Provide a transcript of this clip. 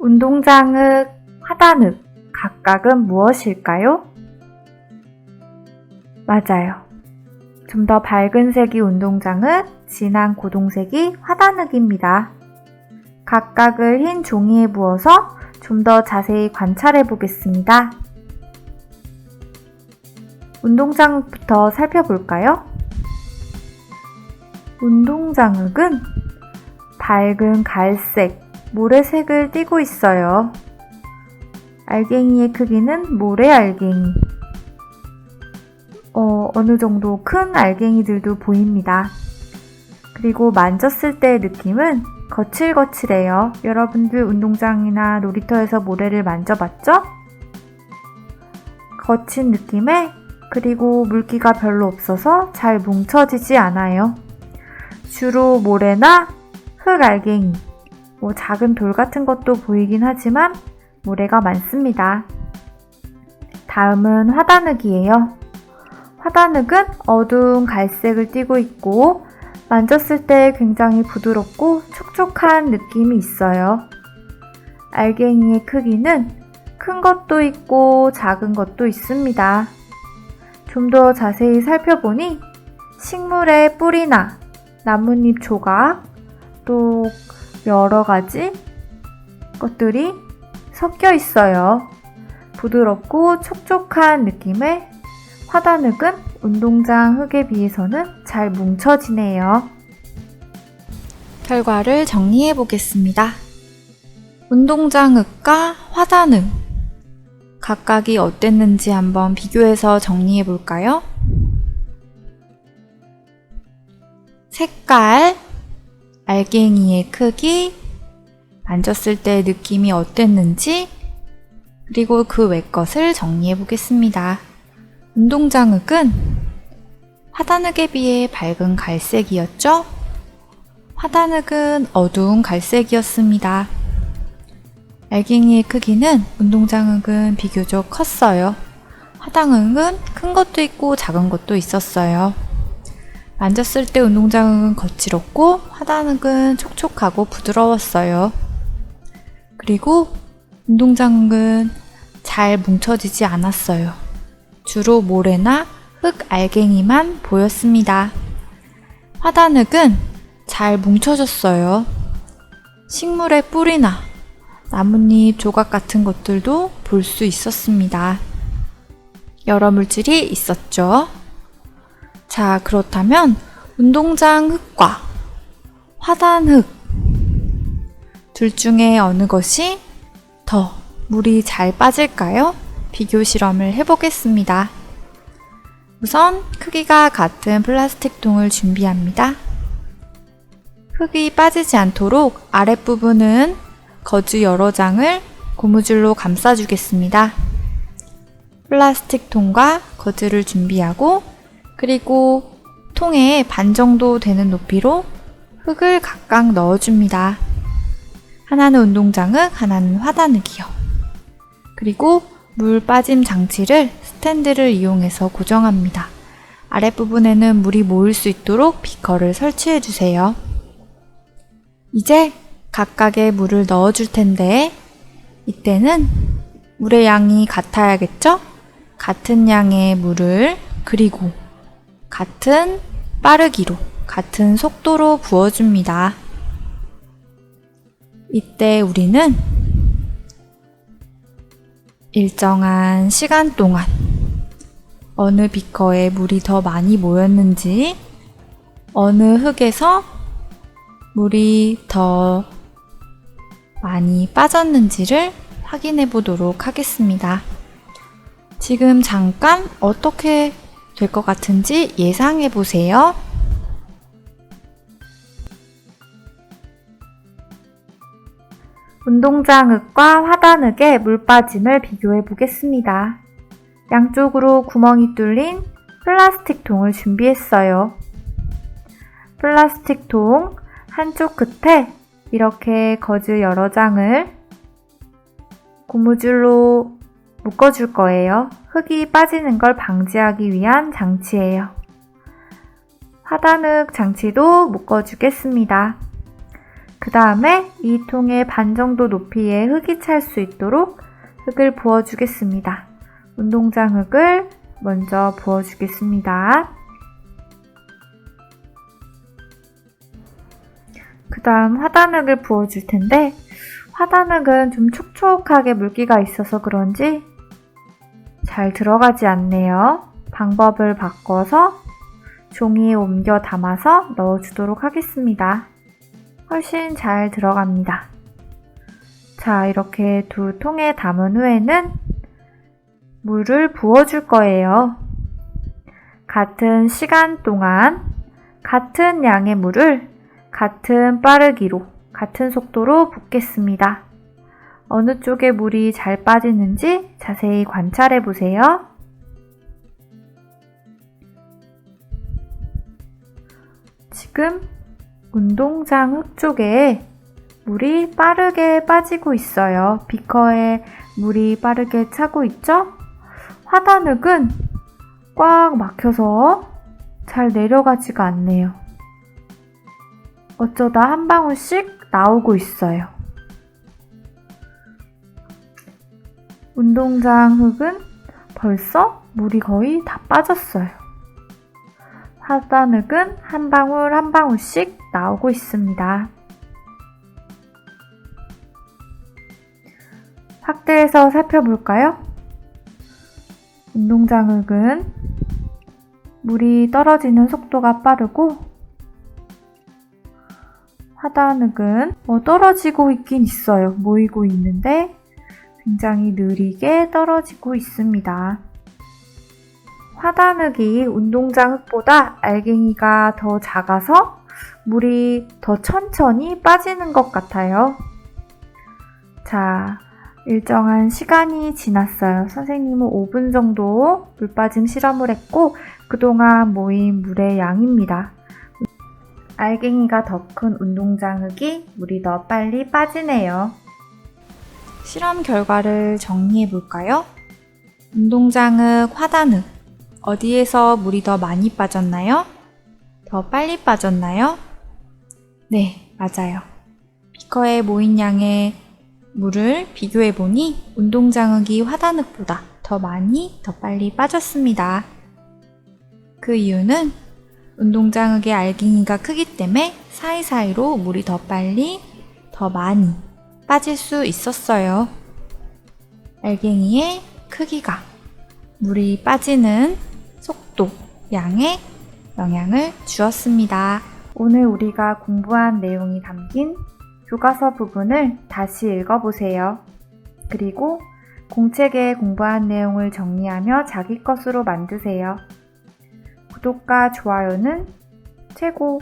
운동장흙, 화단흙, 각각은 무엇일까요? 맞아요. 좀 더 밝은 색이 운동장흙, 진한 고동색이 화단흙입니다. 각각을 흰 종이에 부어서 좀 더 자세히 관찰해 보겠습니다. 운동장흙부터 살펴볼까요? 운동장흙은 밝은 갈색, 모래색을 띠고 있어요. 알갱이의 크기는 모래 알갱이. 어, 어느 정도 큰 알갱이들도 보입니다. 그리고 만졌을 때의 느낌은 거칠거칠해요. 여러분들 운동장이나 놀이터에서 모래를 만져봤죠? 거친 느낌에 그리고 물기가 별로 없어서 잘 뭉쳐지지 않아요. 주로 모래나 흙 알갱이, 뭐 작은 돌 같은 것도 보이긴 하지만 모래가 많습니다. 다음은 화단흙이에요. 화단흙은 어두운 갈색을 띠고 있고 만졌을 때 굉장히 부드럽고 촉촉한 느낌이 있어요. 알갱이의 크기는 큰 것도 있고 작은 것도 있습니다. 좀 더 자세히 살펴보니 식물의 뿌리나 나뭇잎 조각, 또 여러 가지 것들이 섞여 있어요. 부드럽고 촉촉한 느낌의 화단흙은 운동장 흙에 비해서는 잘 뭉쳐지네요. 결과를 정리해 보겠습니다. 운동장 흙과 화단흙 각각이 어땠는지 한번 비교해서 정리해 볼까요? 색깔, 알갱이의 크기, 만졌을 때 느낌이 어땠는지, 그리고 그 외 것을 정리해 보겠습니다. 운동장흙은 화단흙에 비해 밝은 갈색이었죠? 화단흙은 어두운 갈색이었습니다. 알갱이의 크기는 운동장흙은 비교적 컸어요. 화단흙은 큰 것도 있고 작은 것도 있었어요. 만졌을 때 운동장흙은 거칠었고 화단흙은 촉촉하고 부드러웠어요. 그리고 운동장흙은 잘 뭉쳐지지 않았어요. 주로 모래나 흙 알갱이만 보였습니다. 화단흙은 잘 뭉쳐졌어요. 식물의 뿌리나 나뭇잎 조각 같은 것들도 볼 수 있었습니다. 여러 물질이 있었죠. 자, 그렇다면 운동장 흙과 화단 흙, 둘 중에 어느 것이 더 물이 잘 빠질까요? 비교 실험을 해보겠습니다. 우선 크기가 같은 플라스틱 통을 준비합니다. 흙이 빠지지 않도록 아랫부분은 거즈 여러 장을 고무줄로 감싸주겠습니다. 플라스틱 통과 거즈를 준비하고 그리고 통에 반 정도 되는 높이로 흙을 각각 넣어줍니다. 하나는 운동장흙, 하나는 화단흙이요. 그리고 물 빠짐 장치를 스탠드를 이용해서 고정합니다. 아랫부분에는 물이 모일 수 있도록 비커를 설치해 주세요. 이제 각각의 물을 넣어 줄 텐데, 이때는 물의 양이 같아야겠죠? 같은 양의 물을 그리고 같은 빠르기로, 같은 속도로 부어줍니다. 이때 우리는 일정한 시간 동안 어느 비커에 물이 더 많이 모였는지, 어느 흙에서 물이 더 많이 빠졌는지를 확인해 보도록 하겠습니다. 지금 잠깐 어떻게 될 것 같은지 예상해 보세요. 운동장흙과 화단흙의 물 빠짐을 비교해 보겠습니다. 양쪽으로 구멍이 뚫린 플라스틱 통을 준비했어요. 플라스틱 통 한쪽 끝에 이렇게 거즈 여러 장을 고무줄로 묶어줄 거예요. 흙이 빠지는 걸 방지하기 위한 장치예요. 화단흙 장치도 묶어주겠습니다. 그그 다음에 이 통에 반 정도 높이의 흙이 찰 수 있도록 흙을 부어주겠습니다. 운동장 흙을 먼저 부어주겠습니다. 그 다음 화단흙을 부어줄 텐데 화단흙은 좀 촉촉하게 물기가 있어서 그런지 잘 들어가지 않네요. 방법을 바꿔서 종이에 옮겨 담아서 넣어주도록 하겠습니다. 훨씬 잘 들어갑니다. 자, 이렇게 두 통에 담은 후에는 물을 부어줄 거예요. 같은 시간 동안 같은 양의 물을 같은 빠르기로, 같은 속도로 붓겠습니다. 어느 쪽에 물이 잘 빠지는지 자세히 관찰해 보세요. 지금 운동장 흙 쪽에 물이 빠르게 빠지고 있어요. 비커에 물이 빠르게 차고 있죠? 화단흙은 꽉 막혀서 잘 내려가지가 않네요. 어쩌다 한 방울씩 나오고 있어요. 운동장 흙은 벌써 물이 거의 다 빠졌어요. 하단 흙은 한 방울 한 방울씩 나오고 있습니다. 확대해서 살펴볼까요? 운동장 흙은 물이 떨어지는 속도가 빠르고 하단 흙은 어, 떨어지고 있긴 있어요. 모이고 있는데 굉장히 느리게 떨어지고 있습니다. 화단흙이 운동장 흙보다 알갱이가 더 작아서 물이 더 천천히 빠지는 것 같아요. 자, 일정한 시간이 지났어요. 선생님은 5분 정도 물 빠짐 실험을 했고, 그동안 모인 물의 양입니다. 알갱이가 더 큰 운동장 흙이 물이 더 빨리 빠지네요. 실험 결과를 정리해 볼까요? 운동장흙, 화단흙. 어디에서 물이 더 많이 빠졌나요? 더 빨리 빠졌나요? 네, 맞아요. 비커에 모인 양의 물을 비교해 보니 운동장흙이 화단흙보다 더 많이 더 빨리 빠졌습니다. 그 이유는 운동장흙의 알갱이가 크기 때문에 사이사이로 물이 더 빨리 더 많이 빠질 수 있었어요. 알갱이의 크기가 물이 빠지는 속도, 양에 영향을 주었습니다. 오늘 우리가 공부한 내용이 담긴 교과서 부분을 다시 읽어보세요. 그리고 공책에 공부한 내용을 정리하며 자기 것으로 만드세요. 구독과 좋아요는 최고!